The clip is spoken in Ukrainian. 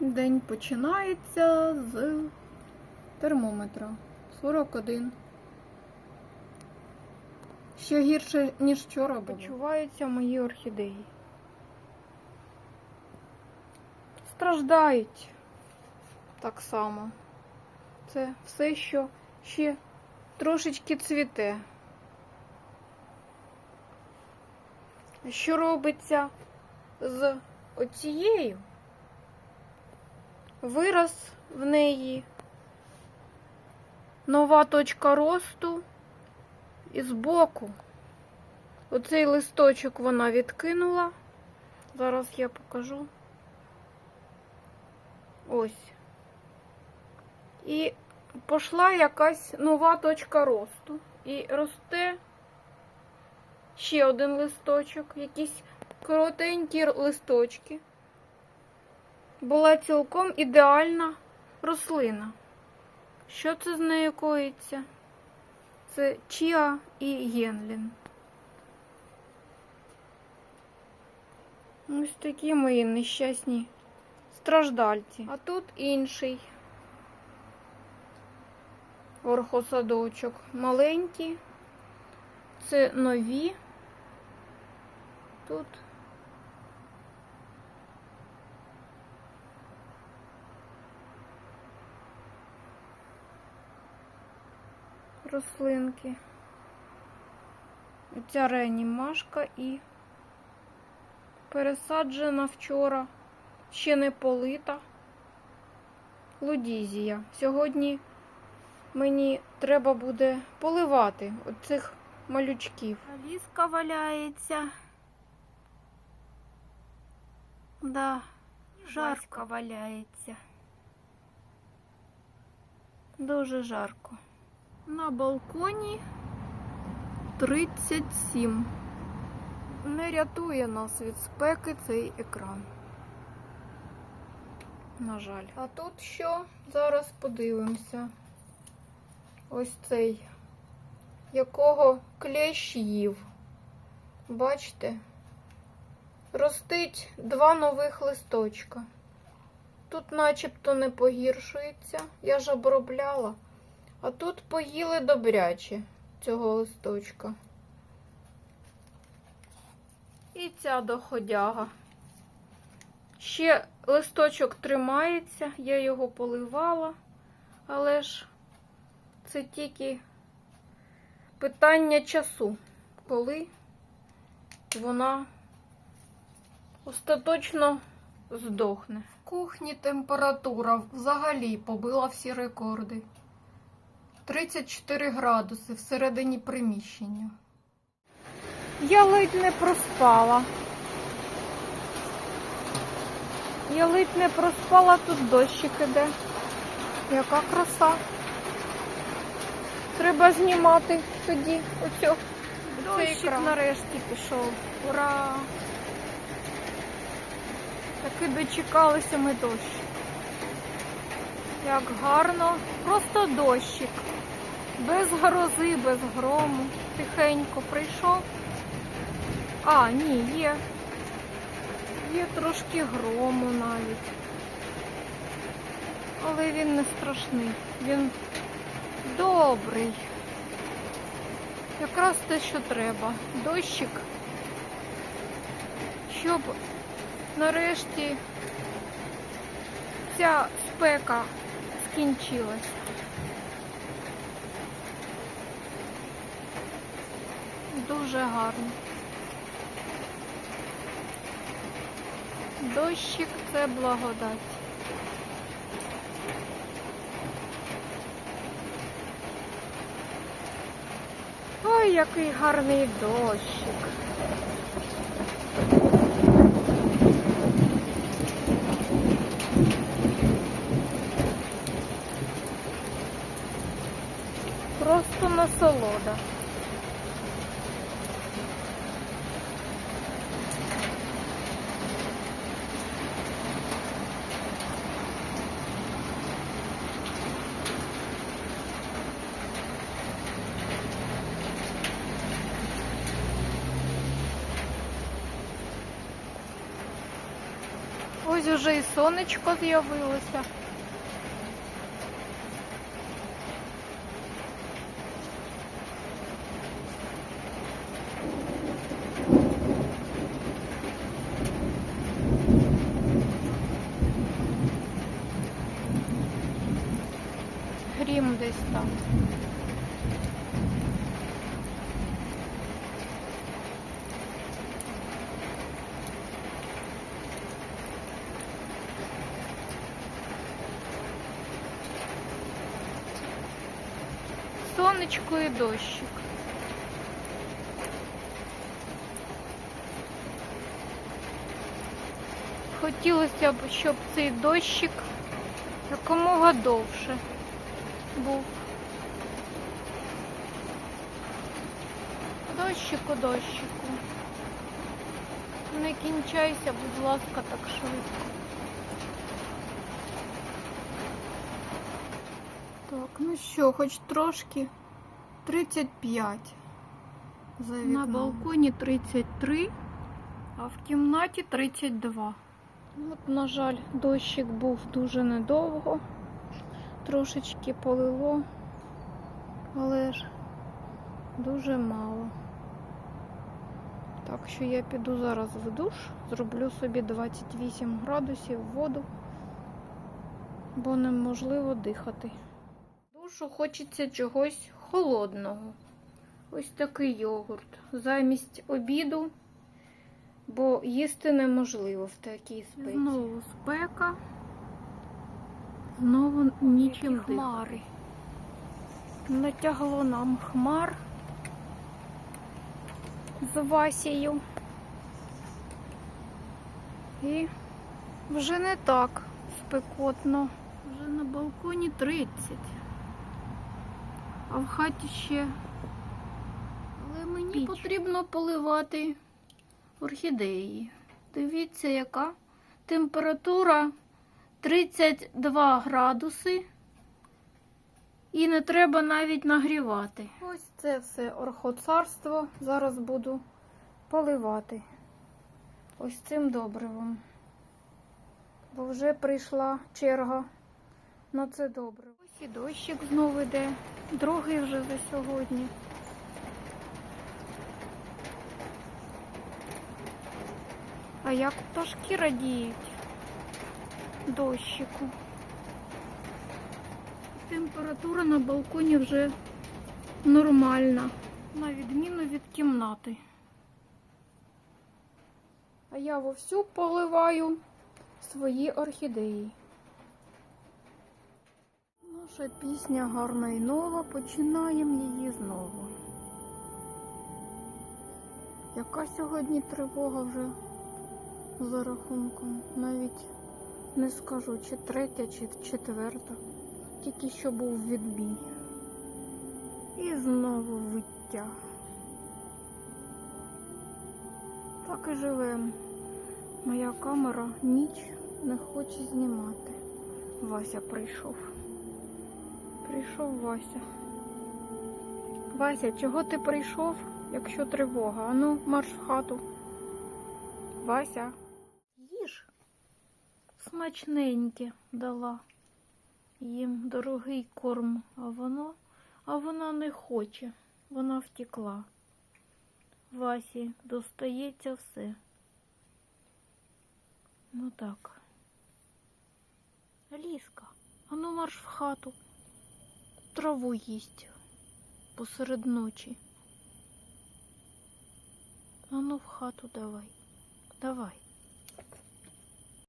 День починається з термометра 41. Ще гірше, ніж вчора було. Почуваються мої орхідеї. Страждають так само. Це все, що ще трошечки цвіте. Що робиться з оцією? Вираз в неї нова точка росту і збоку. Оцей листочок вона відкинула. Зараз я покажу. Ось. І пішла якась нова точка росту. І росте ще один листочок, якісь коротенькі листочки. Була цілком ідеальна рослина. Що це з нею коїться? Це Чіа і Єнлін. Ось такі мої нещасні страждальці. А тут інший орхосадочок. Маленький. Це нові. Тут рослинки. Ця реанімашка і пересаджена вчора, ще не полита. Лудізія. Сьогодні мені треба буде поливати оцих малючків. Ліска валяється. Да, жарко валяється. Дуже жарко. На балконі 37. Не рятує нас від спеки цей екран. На жаль. А тут що? Зараз подивимося. Ось цей, якого клещ їв. Бачите? Ростить два нових листочка. Тут начебто не погіршується. Я ж обробляла. А тут поїли добряче цього листочка. І ця доходяга. Ще листочок тримається, я його поливала, але ж це тільки питання часу, коли вона остаточно здохне. В кухні температура взагалі побила всі рекорди. 34 градуси всередині приміщення. Я ледь не проспала. Я ледь не проспала, тут дощик іде. Яка краса. Треба знімати тоді оцю. Дощик нарешті пішов. Ура! Таки дочекалися ми дощ. Як гарно, просто дощик. Без грози, без грому. Тихенько прийшов. А, ні, є. Є трошки грому навіть. Але він не страшний. Він добрий. Якраз те, що треба. Дощик. Щоб нарешті ця спека скінчилась. Дуже гарно. Дощик це благодать. Ой, який гарний дощик. Просто насолода. Ось уже і сонечко з'явилося. Грім десь там. Сонечко і дощик. Хотілося б, щоб цей дощик якомога довше був. Дощику, дощику. Не кінчайся, будь ласка, так швидко. Так, ну що, хоч трошки 35. За На балконі 33, а в кімнаті 32. От, на жаль, дощик був дуже недовго. Трошечки полило, але ж дуже мало. Так що я піду зараз в душ, зроблю собі 28 градусів воду, бо неможливо дихати. Душу хочеться чогось холодного. Ось такий йогурт. Замість обіду, бо їсти неможливо в такій спеці. Знову спека. Знову нічим хмари. Натягло нам хмар з Васією. І вже не так спекотно. Вже на балконі 30. А в хаті ще. Але мені Піч. потрібно поливати орхідеї. Дивіться, яка температура 32 градуси. І не треба навіть нагрівати. Ось це все орхоцарство. Зараз буду поливати ось цим добривом. Бо вже прийшла черга на це добриво. Ось і дощик знову йде. Другий вже за сьогодні. А як пташки радіють дощику. Температура на балконі вже нормальна, на відміну від кімнати. А я вовсю поливаю свої орхідеї. Наша пісня гарна і нова, починаємо її знову. Яка сьогодні тривога вже за рахунком? Навіть не скажу, чи третя, чи четверта. Тільки що був відбій. І знову виття. Так і живемо. Моя камера ніч не хоче знімати. Вася прийшов. Прийшов Вася. Вася, чого ти прийшов, якщо тривога? Ану, марш в хату. Вася. Їж. Смачненьке дала їм дорогий корм, а воно, а вона не хоче, вона втекла. Васі достається все. Ну так. Аліска, ану марш в хату. Траву їсть посеред ночі. Ану в хату давай. Давай.